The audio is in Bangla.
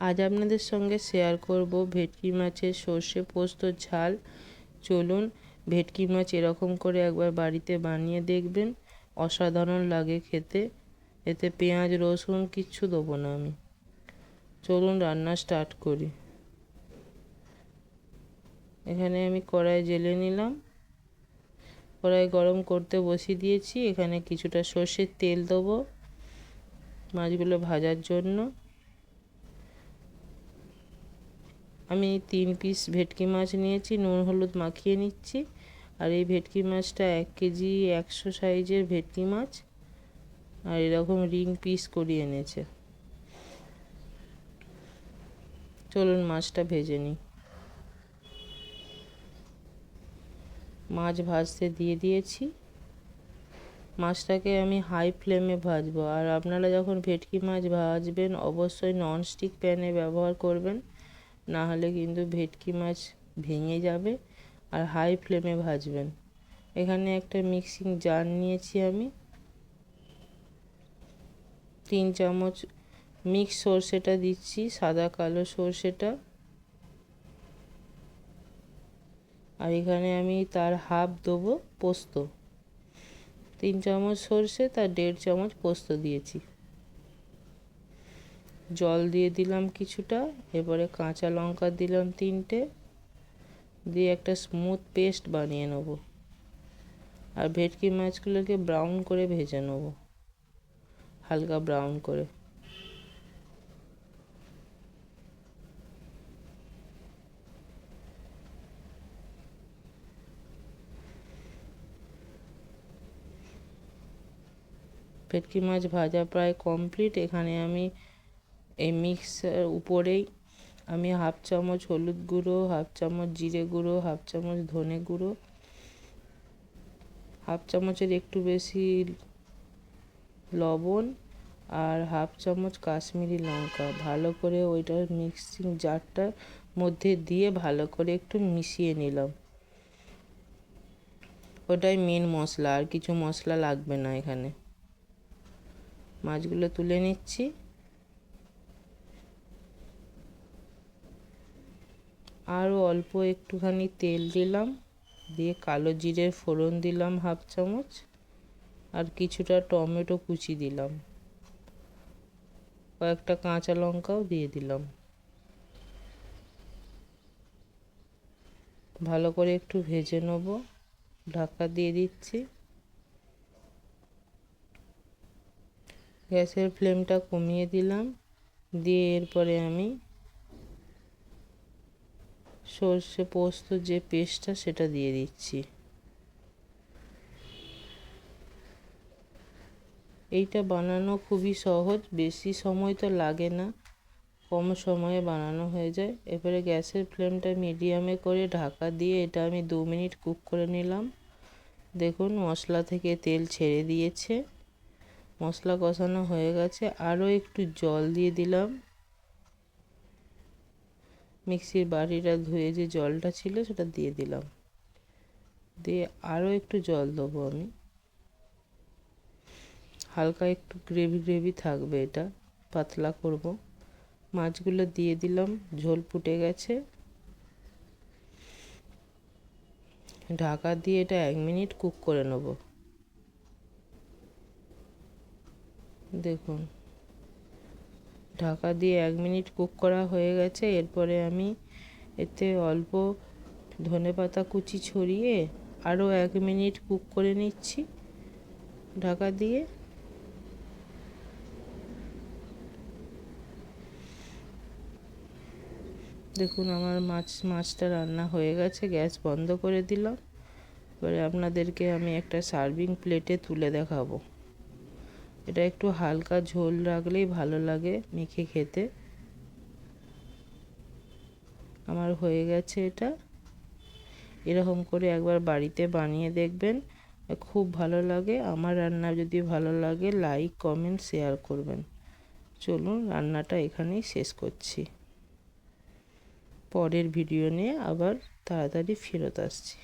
আজ আপনাদের সঙ্গে শেয়ার করব ভেটকি মাছের সর্ষে পোস্ত ঝাল। চলুন, ভেটকি মাছ এরকম করে একবার বাড়িতে বানিয়ে দেখবেন। অসাধারণ লাগে খেতে। এতে পেঁয়াজ, রসুন কিচ্ছু দেবো না আমি। চলুন, রান্না স্টার্ট করি। এখানে আমি কড়াই জেলে নিলাম। কড়াই গরম করতে বসিয়ে দিয়েছি। এখানে কিছুটা সর্ষের তেল দেবো মাছগুলো ভাজার জন্য। আমি তিন পিস ভেটকি মাছ নিয়েছি, নুন, হলুদ মাখিয়ে নিচ্ছি। আর এই ভেটকি মাছটা এক কেজি একশো সাইজের ভেটকি মাছ। আর এরকম রিং পিস করিয়ে এনেছে। চলুন মাছটা ভেজে নিই। মাছ ভাজতে দিয়ে দিয়েছি। মাছটাকে আমি হাই ফ্লেমে ভাজবো। আর আপনারা যখন ভেটকি মাছ ভাজবেন, অবশ্যই ননস্টিক প্যানে ব্যবহার করবেন। না হলে কিন্তু ভেটকি মাছ ভেঙে যাবে আর হাই ফ্লেমে ভাজবেন। এখানে একটা মিক্সিং জার নিয়েছি আমি। তিন চামচ মিক্স সর্ষেটা দিচ্ছি, সাদা কালো সর্ষেটা। আর এখানে আমি তার হাফ দেবো পোস্ত। তিন চামচ সর্ষে, তার দেড় চামচ পোস্ত দিয়েছি। জল দিয়ে দিলাম কিছুটা, এবারে কাঁচা লঙ্কা দিলাম তিনটে, দিয়ে একটা স্মুথ পেস্ট বানিয়ে নেব। আর ভেটকি মাছগুলোকে ব্রাউন করে ভেজে নেব, হালকা ব্রাউন করে। ভেটকি মাছ ভাজা প্রায় কমপ্লিট এখানে আমি এই মিক্সার উপরেই আমি হাফ চামচ হলুদ গুঁড়ো, হাফ চামচ জিরে গুঁড়ো, হাফ চামচ ধনে গুঁড়ো, হাফ চামচের একটু বেশি লবণ আর হাফ চামচ কাশ্মীরি লঙ্কা। ভালো করে ওইটার মিক্সিং জারটার মধ্যে দিয়ে ভালো করে একটু মিশিয়ে নিলাম। ওটাই মেন মশলা, আর কিছু মশলা লাগবে না এখানে। মাছগুলো তুলে নিচ্ছি। আরও অল্প একটুখানি তেল দিলাম, দিয়ে কালো জিরের ফোড়ন দিলাম হাফ চামচ, আর কিছুটা টমেটো কুচি দিলাম। কয়েকটা কাঁচা লঙ্কাও দিয়ে দিলাম। ভালো করে একটু ভেজে নেব। ঢাকা দিয়ে দিচ্ছি। গ্যাসের ফ্লেমটা কমিয়ে দিলাম, দিয়ে এরপরে আমি সর্ষে পোস্ত যে পেস্টটা সেটা দিয়ে দিচ্ছি। এইটা বানানো খুবই সহজ, বেশি সময় তো লাগে না, কম সময়ে বানানো হয়ে যায়। এবারে গ্যাসের ফ্লেমটা মিডিয়ামে করে ঢাকা দিয়ে এটা আমি দু মিনিট কুক করে নিলাম। দেখুন মশলা থেকে তেল ছেড়ে দিয়েছে, মশলা কষানো হয়ে গেছে। আরও একটু জল দিয়ে দিলাম। মিক্সির বাটিটা ধুয়ে যে জলটা ছিল সেটা দিয়ে দিলাম। দিয়ে আরও একটু জল দেবো আমি। হালকা একটু গ্রেভি গ্রেভি থাকবে এটা, পাতলা করব। মাছগুলো দিয়ে দিলাম, ঝোল ফুটে গেছে। ঢাকা দিয়ে এটা এক মিনিট কুক করে নেব। দেখুন। ঢাকা দিয়ে এক মিনিট কুক করা হয়ে গেছে। এরপরে আমি এতে অল্প ধনে পাতা কুচি ছড়িয়ে আরও এক মিনিট কুক করে নিচ্ছি ঢাকা দিয়ে। দেখুন, আমার মাছ, মাছটা রান্না হয়ে গেছে, গ্যাস বন্ধ করে দিলাম। এবারে আপনাদেরকে আমি একটা সার্ভিং প্লেটে তুলে দেখাবো। এটা একটু হালকা ঝোল রাখলেই ভালো লাগে মেখে খেতে। আমার হয়ে গেছে এটা। এরকম করে একবার বাড়িতে বানিয়ে দেখবেন, খুব ভালো লাগে। আমার রান্না যদি ভালো লাগে লাইক কমেন্ট শেয়ার করবেন। চলুন রান্নাটা এখানেই শেষ করছি। পরের ভিডিও নিয়ে আবার তাড়াতাড়ি ফেরত আসছি।